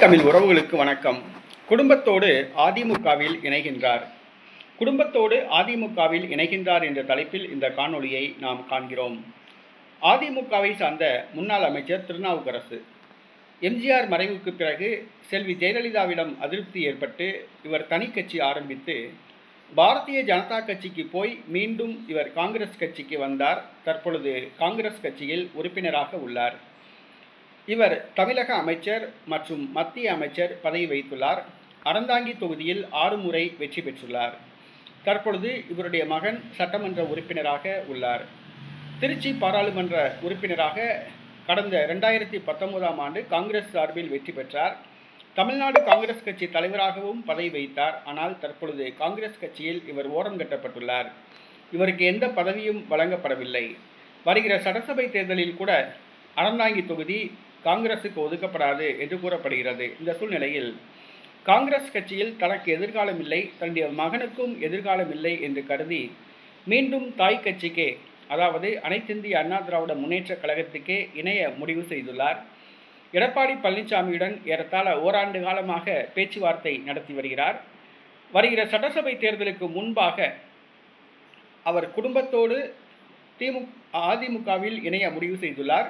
தமிழ் உறவுகளுக்கு வணக்கம். குடும்பத்தோடு அதிமுகவில் இணைகின்றார். குடும்பத்தோடு அதிமுகவில் இணைகின்றார் என்ற தலைப்பில் இந்த காணொளியை நாம் காண்கிறோம். அதிமுகவை சார்ந்த முன்னாள் அமைச்சர் திருநாவுக்கரசு. எம்ஜிஆர் மறைவுக்கு பிறகு செல்வி ஜெயலலிதாவிடம் அதிருப்தி ஏற்பட்டு இவர் தனி கட்சி ஆரம்பித்து பாரதிய ஜனதா கட்சிக்கு போய் மீண்டும் இவர் காங்கிரஸ் கட்சிக்கு வந்தார். தற்பொழுது காங்கிரஸ் கட்சியில் உறுப்பினராக உள்ளார். இவர் தமிழக அமைச்சர் மற்றும் மத்திய அமைச்சர் பதவி வைத்துள்ளார் அறந்தாங்கி தொகுதியில் ஆறு முறை வெற்றி பெற்றுள்ளார். தற்பொழுது இவருடைய மகன் சட்டமன்ற உறுப்பினராக உள்ளார். திருச்சி பாராளுமன்ற உறுப்பினராக கடந்த ரெண்டாயிரத்தி பத்தொன்பதாம் ஆண்டு காங்கிரஸ் சார்பில் வெற்றி பெற்றார். தமிழ்நாடு காங்கிரஸ் கட்சி தலைவராகவும் பதவி வைத்தார் ஆனால் தற்பொழுது காங்கிரஸ் கட்சியில் இவர் ஓரம் கட்டப்பட்டுள்ளார். இவருக்கு எந்த பதவியும் வழங்கப்படவில்லை. வருகிற சட்டசபை தேர்தலில் கூட அறந்தாங்கி தொகுதி காங்கிரசுக்கு ஒதுக்கப்படாது என்று கூறப்படுகிறது. இந்த சூழ்நிலையில் காங்கிரஸ் கட்சியில் தனக்கு எதிர்காலம் இல்லை தன்னுடைய மகனுக்கும் எதிர்காலம் இல்லை என்று கருதி மீண்டும் தாய் கட்சிக்கே அதாவது அனைத்திந்திய அண்ணா திராவிட முன்னேற்ற கழகத்துக்கே இணைய முடிவு செய்துள்ளார். எடப்பாடி பழனிசாமியுடன் ஏறத்தாழ ஓராண்டு காலமாக பேச்சுவார்த்தை நடத்தி வருகிறார். வருகிற சட்டசபை தேர்தலுக்கு முன்பாக அவர் குடும்பத்தோடு திமு அதிமுகவில் இணைய முடிவு செய்துள்ளார்.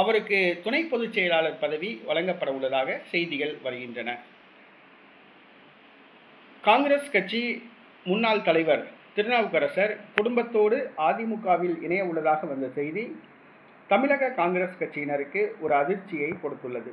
அவருக்கு துணை பொதுச் செயலாளர் பதவி வழங்கப்பட உள்ளதாக செய்திகள் வருகின்றன. காங்கிரஸ் கட்சி முன்னாள் தலைவர் திருநாவுக்கரசர் குடும்பத்தோடு அதிமுகவில் இணைய உள்ளதாக வந்த செய்தி தமிழக காங்கிரஸ் கட்சியினருக்கு ஒரு அதிர்ச்சியை கொடுத்துள்ளது.